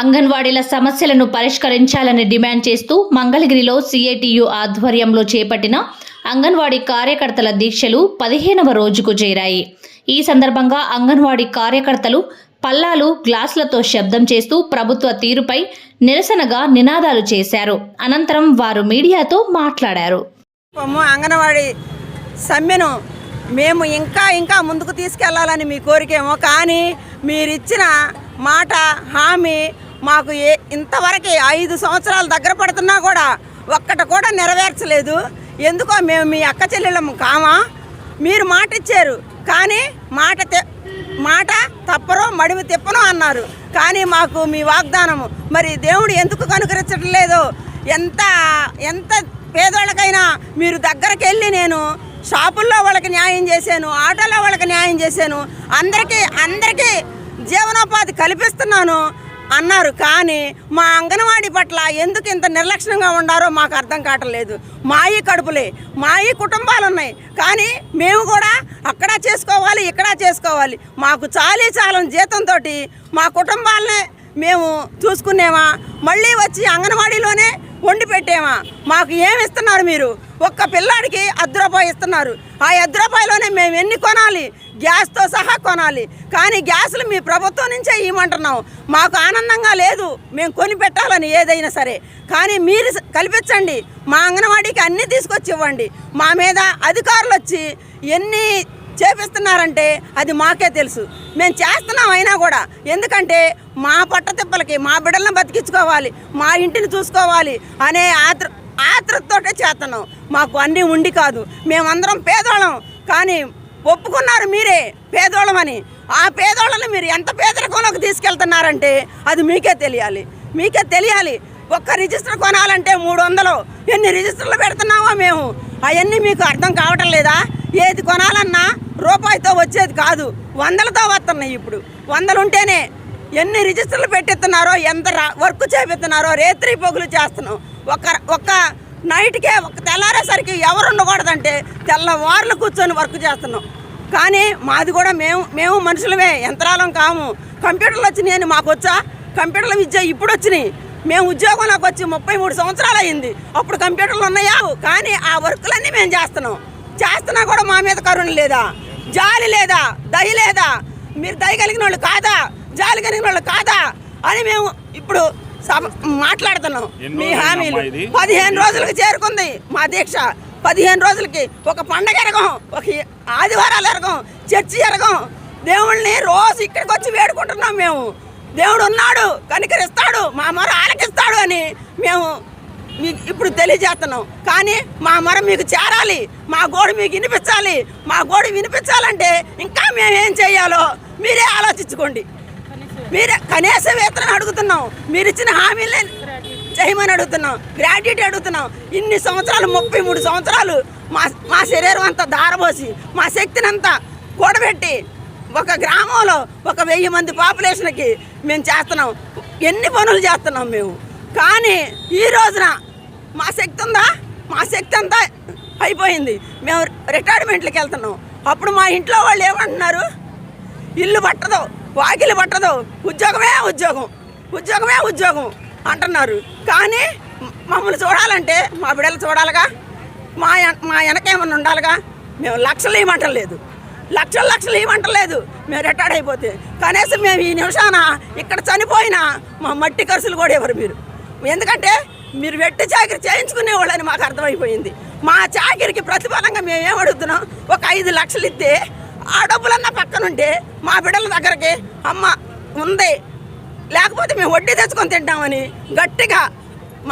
అంగన్వాడీల సమస్యలను పరిష్కరించాలని డిమాండ్ చేస్తూ మంగళగిరిలో సిఐటియు ఆధ్వర్యంలో చేపట్టిన అంగన్వాడీ కార్యకర్తల దీక్షలు పదిహేనవ రోజుకు చేరాయి. ఈ సందర్భంగా అంగన్వాడీ కార్యకర్తలు పల్లాలు గ్లాసులతో శబ్దం చేస్తూ ప్రభుత్వ తీరుపై నిరసనగా నినాదాలు చేశారు. అనంతరం వారు మీడియాతో మాట్లాడారు. అంగన్వాడీ సమ్మెను మేము ఇంకా ఇంకా ముందుకు తీసుకెళ్ళాలని మీ కోరికేమో కానీ మీరిచ్చిన మాట హామీ మాకు ఏ ఇంతవరకు ఐదు సంవత్సరాలు దగ్గర పడుతున్నా కూడా ఒక్కట కూడా నెరవేర్చలేదు. ఎందుకో మేము మీ అక్క చెల్లెళ్ళము కామా? మీరు మాట ఇచ్చారు కానీ మాట మాట తప్పరు మడివి తిప్పను అన్నారు. కానీ మాకు మీ వాగ్దానము మరి దేవుడు ఎందుకు కనుకరించడం లేదు? ఎంత ఎంత పేదోళ్ళకైనా మీరు దగ్గరికి వెళ్ళి నేను షాపుల్లో వాళ్ళకి న్యాయం చేశాను ఆటోలో వాళ్ళకి న్యాయం చేశాను అందరికీ అందరికీ జీవనోపాధి కల్పిస్తున్నాను. అన్నారు. కానీ మా అంగన్వాడీ పట్ల ఎందుకు ఇంత నిర్లక్ష్యంగా ఉండారో మాకు అర్థం కావట్లేదు. మాయి కడుపులే మాయి కుటుంబాలు ఉన్నాయి కానీ మేము కూడా అక్కడ చేసుకోవాలి ఇక్కడ చేసుకోవాలి. మాకు చాలీ చాలని జీతంతో మా కుటుంబాలనే మేము చూసుకునేమా మళ్ళీ వచ్చి అంగన్వాడీలోనే వండి పెట్టేమా? మాకు ఏమి ఇస్తున్నారు మీరు? ఒక్క పిల్లాడికి అర్ధ రూపాయి ఇస్తున్నారు. ఆ అర్ధ రూపాయలోనే మేము ఎన్ని కొనాలి? గ్యాస్తో సహా కొనాలి. కానీ గ్యాసులు మీ ప్రభుత్వం నుంచే ఇవ్వమంటున్నాం. మాకు ఆనందంగా లేదు. మేము కొని పెట్టాలని ఏదైనా సరే. కానీ మీరు కల్పించండి. మా అంగన్వాడీకి అన్నీ తీసుకొచ్చి ఇవ్వండి. మా మీద అధికారులు వచ్చి ఎన్ని చేపిస్తున్నారంటే అది మాకే తెలుసు. మేము చేస్తున్నాం అయినా కూడా. ఎందుకంటే మా పట్టతిప్పలకి మా బిడ్డలను బతికించుకోవాలి మా ఇంటిని చూసుకోవాలి అనే ఆత్ర ఆత్రతోటే చేస్తున్నాం. మాకు అన్నీ ఉండి కాదు. మేమందరం పేదోళం. కానీ ఒప్పుకున్నారు మీరే పేదోళమని ఆ పేదోళ్ళని మీరు ఎంత పేదరికంలోకి తీసుకెళ్తున్నారంటే అది మీకే తెలియాలి. మీకే తెలియాలి. ఒక్క రిజిస్టర్ కొనాలంటే మూడు వందలు ఎన్ని రిజిస్టర్లు పెడుతున్నామో మేము. అవన్నీ మీకు అర్థం కావటం లేదా? ఏది కొనాలన్నా రూపాయితో వచ్చేది కాదు. వందలతో వస్తున్నాయి ఇప్పుడు. వందలుంటేనే ఎన్ని రిజిస్టర్లు పెట్టిస్తున్నారో ఎంత రా- వర్క్ చేపిస్తున్నారో రేత్రి పొగులు చేస్తున్నాం. ఒక ఒక్క నైట్కే ఒక తెల్లారేసరికి ఎవరు ఉండకూడదంటే తెల్లవారులు కూర్చొని వర్క్ చేస్తున్నాం. కానీ మాది కూడా మేము మేము మనుషులమే యంత్రాలం కాము. కంప్యూటర్లు వచ్చినాయి అని మాకు వచ్చా? కంప్యూటర్ల విద్య ఇప్పుడు వచ్చినాయి. మేము ఉద్యోగంలోకి వచ్చి ముప్పై మూడు సంవత్సరాలు అయింది. అప్పుడు కంప్యూటర్లు ఉన్నాయా? కానీ ఆ వర్కులన్నీ మేము చేస్తున్నాం. చేస్తున్నా కూడా మా మీద కరుణ లేదా? జాలి లేదా? దయ లేదా? మీరు దయ కలిగిన వాళ్ళు కాదా? జాలి కలిగిన వాళ్ళు కాదా? అని మేము ఇప్పుడు మాట్లాడుతున్నాం. మీ హామీలు? పదిహేను రోజులకి చేరుకుంది మా దీక్ష. పదిహేను రోజులకి ఒక పండగ ఎరగం ఒక ఆదివారాలు ఎరగం చర్చి ఎరగం. దేవుళ్ళని రోజు ఇక్కడికి వచ్చి వేడుకుంటున్నాం మేము. దేవుడు ఉన్నాడు కనికరిస్తాడు మా మొర ఆలకిస్తాడు అని మేము మీకు ఇప్పుడు తెలియజేస్తున్నాం. కానీ మా మరం మీకు చేరాలి. మా గోడు మీకు వినిపించాలి. మా గోడు వినిపించాలంటే ఇంకా మేమేం చేయాలో మీరే ఆలోచించుకోండి. మీరే కనీస వేతనం అడుగుతున్నాం. మీరు ఇచ్చిన హామీలే చేయమని అడుగుతున్నాం. గ్రాడ్యుయేట్ అడుగుతున్నాం. ఇన్ని సంవత్సరాలు ముప్పై మూడు సంవత్సరాలు మా మా శరీరం అంతా దారబోసి మా శక్తిని అంతా కూడబెట్టి ఒక గ్రామంలో ఒక వెయ్యి మంది పాపులేషన్కి మేము చేస్తున్నాం. ఎన్ని పనులు చేస్తున్నాం మేము. కానీ ఈ రోజున మా శక్తి ఉందా? మా శక్తి అంతా అయిపోయింది. మేము రిటైర్మెంట్లకు వెళ్తున్నాం. అప్పుడు మా ఇంట్లో వాళ్ళు ఏమంటున్నారు? ఇల్లు పట్టదు వాకిలి పట్టదు. ఉద్యోగమే ఉద్యోగం. ఉద్యోగమే ఉద్యోగం అంటున్నారు. కానీ మమ్మల్ని చూడాలంటే మా బిడ్డలు చూడాలిగా? మా మా వెనకేమన్నా ఉండాలిగా? మేము లక్షలు ఇవ్వమంటలేదు లక్షలు లక్షలు ఇవ్వమంటలేదు మేము రిటైర్డ్ అయిపోతే. కనీసం మేము ఈ నిమిషాన ఇక్కడ చనిపోయినా మా మట్టి ఖర్చులు కూడా ఇవ్వరు మీరు. ఎందుకంటే మీరు వెట్టి చాకరి చేయించుకునే వాళ్ళని మాకు అర్థమైపోయింది. మా చాకరికి ప్రతిఫలంగా మేము ఏం అడుగుతున్నాం? ఒక ఐదు లక్షలు ఇస్తే ఆ డబ్బులన్నా పక్కనుంటే మా బిడ్డల దగ్గరకి అమ్మ ఉంది. లేకపోతే మేము వడ్డీ తెచ్చుకొని తింటామని గట్టిగా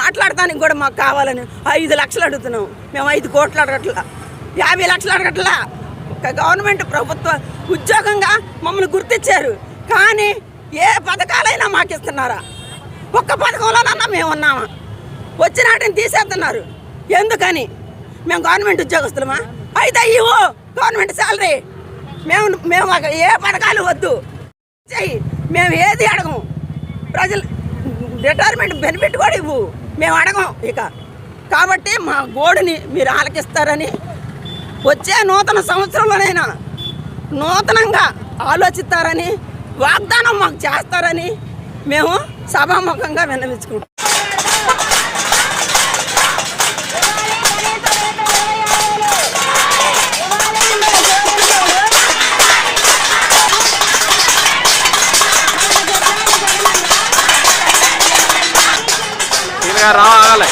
మాట్లాడటానికి కూడా మాకు కావాలని ఐదు లక్షలు అడుగుతున్నాం. మేము ఐదు కోట్లు అడగట్లా. యాభై లక్షలు అడగట్లా. ఒక గవర్నమెంట్ ప్రభుత్వ ఉద్యోగంగా మమ్మల్ని గుర్తించారు. కానీ ఏ పథకాలైనా మాకు ఇస్తున్నారా? ఒక్క పథకంలోనన్నా మేము ఉన్నామా? వచ్చిన వాటిని తీసేస్తున్నారు. ఎందుకని? మేము గవర్నమెంట్ ఉద్యోగస్తులమా? అయితే ఇవ్వు గవర్నమెంట్ శాలరీ. మేము మేము ఏ పథకాలు వద్దు. చెయ్యి. మేము ఏది అడగము. ప్రజలు రిటైర్మెంట్ బెనిఫిట్ కూడా ఇవ్వు. మేము అడగం ఇక. కాబట్టి మా గోడుని మీరు ఆలకిస్తారని వచ్చే నూతన సంవత్సరంలోనైనా నూతనంగా ఆలోచిస్తారని వాగ్దానం మాకు చేస్తారని మేము సభాముఖంగా విన్నవించుకుంటాం சகரால